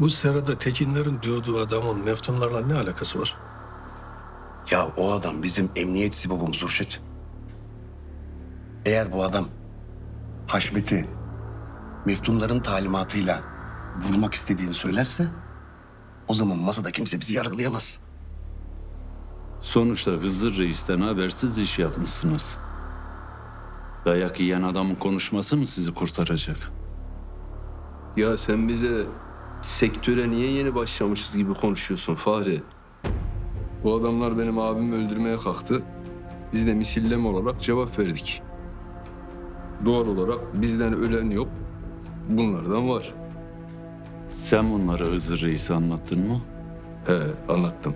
Bu serada Tekinlerin diyorduu adamın meftunlarla ne alakası var? Ya o adam bizim emniyet sibobumuz Urşit. Eğer bu adam Haşmet'i meftunların talimatıyla vurmak istediğini söylerse o zaman masada kimse bizi yargılayamaz. Sonuçta Hızır Reis'ten habersiz iş yapmışsınız. Dayak yiyen adamın konuşması mı sizi kurtaracak? Ya sen bize sektöre niye yeni başlamışız gibi konuşuyorsun Fahri? Bu adamlar benim abimi öldürmeye kalktı. Biz de misillem olarak cevap verdik. Doğal olarak bizden ölen yok. Bunlardan var. Sen bunları Hızır Reis'e anlattın mı? He anlattım.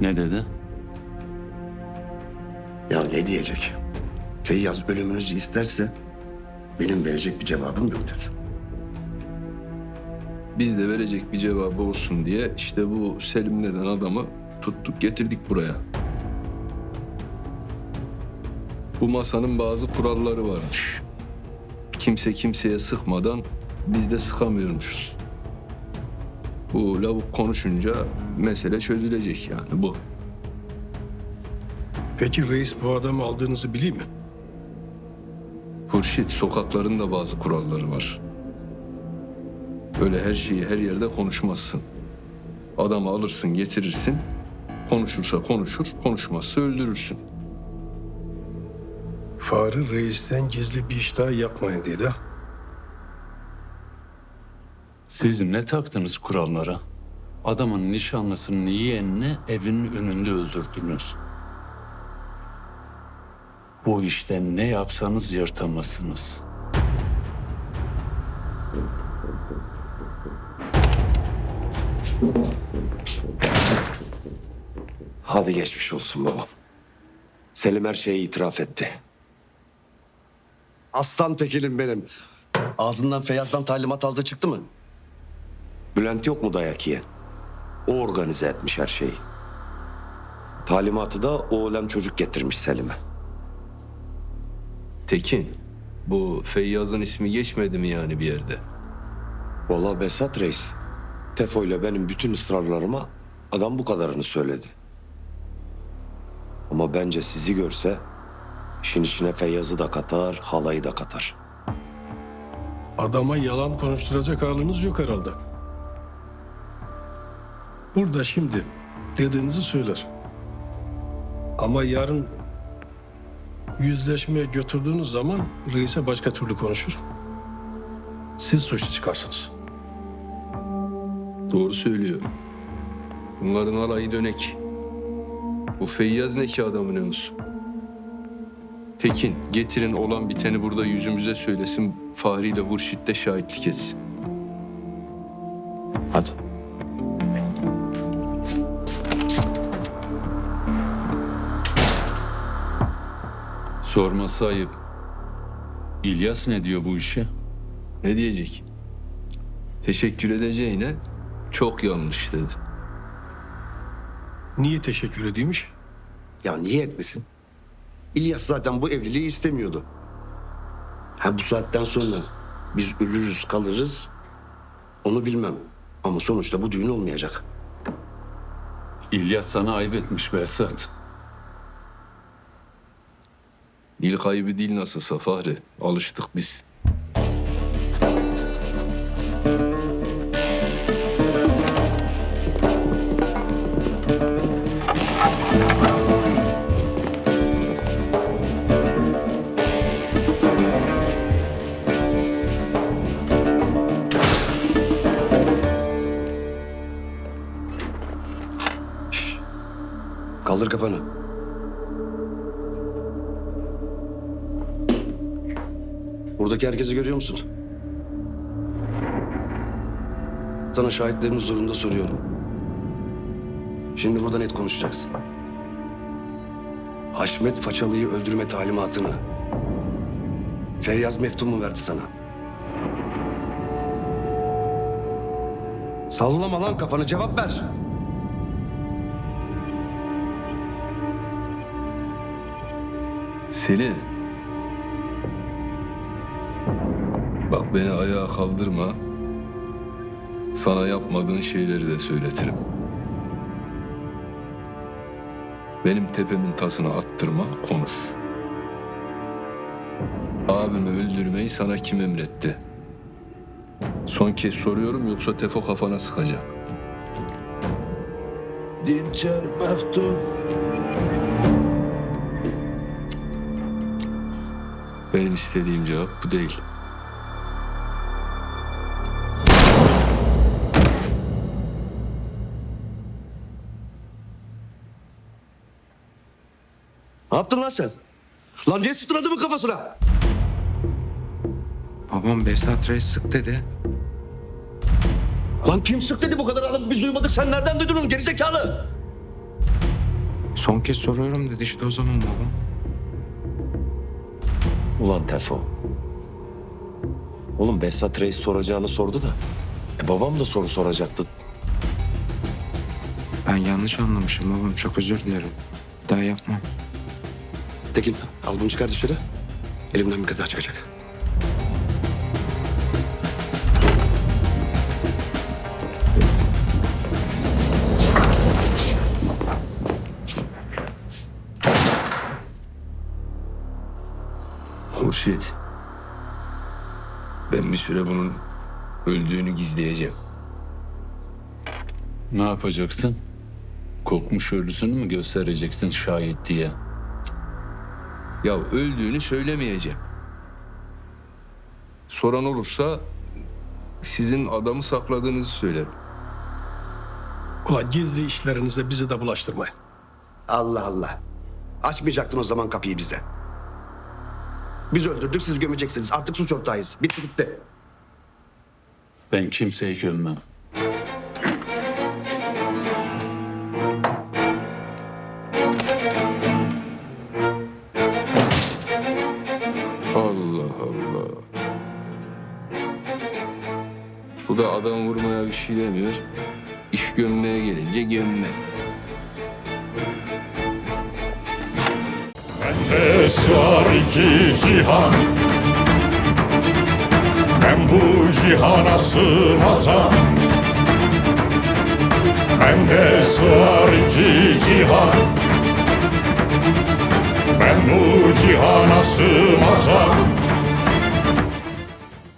Ne dedi? Ya ne diyecek? Feyyaz ölümünüzü isterse benim verecek bir cevabım yok dedi. Biz de verecek bir cevabı olsun diye işte bu Selim denen adamı tuttuk getirdik buraya. Bu masanın bazı kuralları varmış. Kimse kimseye sıkmadan biz de sıkamıyormuşuz. Bu lavuk konuşunca mesele çözülecek yani bu. Peki reis bu adamı aldığınızı biliyor mi? Hurşit sokakların da bazı kuralları var. Öyle her şeyi her yerde konuşmazsın. Adamı alırsın getirirsin. Konuşursa konuşur, konuşmazsa öldürürsün. Fahri reisten gizli bir iş daha yapmayın diye de. Siz ne taktınız kurallara? Adamın nişanlısının yeğenini evinin önünde öldürdünüz. Bu işten ne yapsanız yırtamazsınız. Hadi geçmiş olsun babam. Selim her şeyi itiraf etti. Aslan tekilim benim. Ağzından Feyyaz'dan talimat aldı çıktı mı? Bülent yok mu dayak yiyen? O organize etmiş her şeyi. Talimatı da oğlan çocuk getirmiş Selim'e. Tekin, bu Feyyaz'ın ismi geçmedi mi yani bir yerde? Vallahi Besat Reis, Tefo ile benim bütün ısrarlarıma adam bu kadarını söyledi. Ama bence sizi görse işin içine Feyyaz'ı da katar, halayı da katar. Adama yalan konuşturacak haliniz yok herhalde. Burada şimdi dediğinizi söyler. Ama yarın yüzleşmeye götürdüğünüz zaman reise başka türlü konuşur. Siz suçlu çıkarsınız. Doğru söylüyor. Bunların alayı dönek. Bu Feyyaz ne ki adamı ne olsun? Tekin, getirin olan biteni burada yüzümüze söylesin. Fahri ile Hurşit de şahitlik etsin. Hadi. Sorması ayıp. İlyas ne diyor bu işe? Ne diyecek? Teşekkür edeceğine çok yanlış dedi. Niye teşekkür edeymiş? Ya niye etmesin? İlyas zaten bu evliliği istemiyordu. Ha bu saatten sonra biz ölürüz kalırız onu bilmem. Ama sonuçta bu düğün olmayacak. İlyas sana ayıp etmiş Behzat. Dil kaybı değil nasılsa Fahri. Alıştık biz. Kaldır kafanı. Buradaki herkesi görüyor musun? Sana şahitlerin huzurunda soruyorum. Şimdi burada net konuşacaksın. Haşmet Façalı'yı öldürme talimatını Feyyaz Meftun mu verdi sana? Sallama lan kafanı cevap ver. Selin. Bak beni ayağa kaldırma. Sana yapmadığın şeyleri de söyletirim. Benim tepemin tasını attırma, konuş. Abimi öldürmeyi sana kim emretti? Son kez soruyorum yoksa tefo kafana sıkacak. Dinçer Meftun. Benim istediğim cevap bu değil. Ne yaptın lan sen? Lan niye sıktın adamın kafasına? Babam Besat Reis sık dedi. Lan kim sık dedi bu kadar adam biz duymadık sen nereden duydun onu gerizekalı? Son kez soruyorum dedi işte o zaman babam. Ulan Tefo. Oğlum Besat Reis soracağını sordu da. E babam da soru soracaktı. Ben yanlış anlamışım babam çok özür dilerim. Daha yapmam. Tekin al bunu çıkar dışarı. Elimden bir kaza çıkacak. Hurşit. Ben bir süre bunun öldüğünü gizleyeceğim. Ne yapacaksın? Kokmuş ölüsünü mü göstereceksin şahit diye? Ya öldüğünü söylemeyeceğim. Soran olursa sizin adamı sakladığınızı söylerim. Ulan gizli işlerinize bizi de bulaştırmayın. Allah Allah. Açmayacaktın o zaman kapıyı bize. Biz öldürdük siz gömeceksiniz. Artık suç ortağıyız. Bitti bitti. Ben kimseyi gömmem. Allah Allah. Bu da adam vurmaya bir şey demiyor. İş gömmeye gelince gömme. Bendes var iki cihan. Ben bu cihana sığmazam. Bendes var iki cihan. Ben bu cihana sığmazam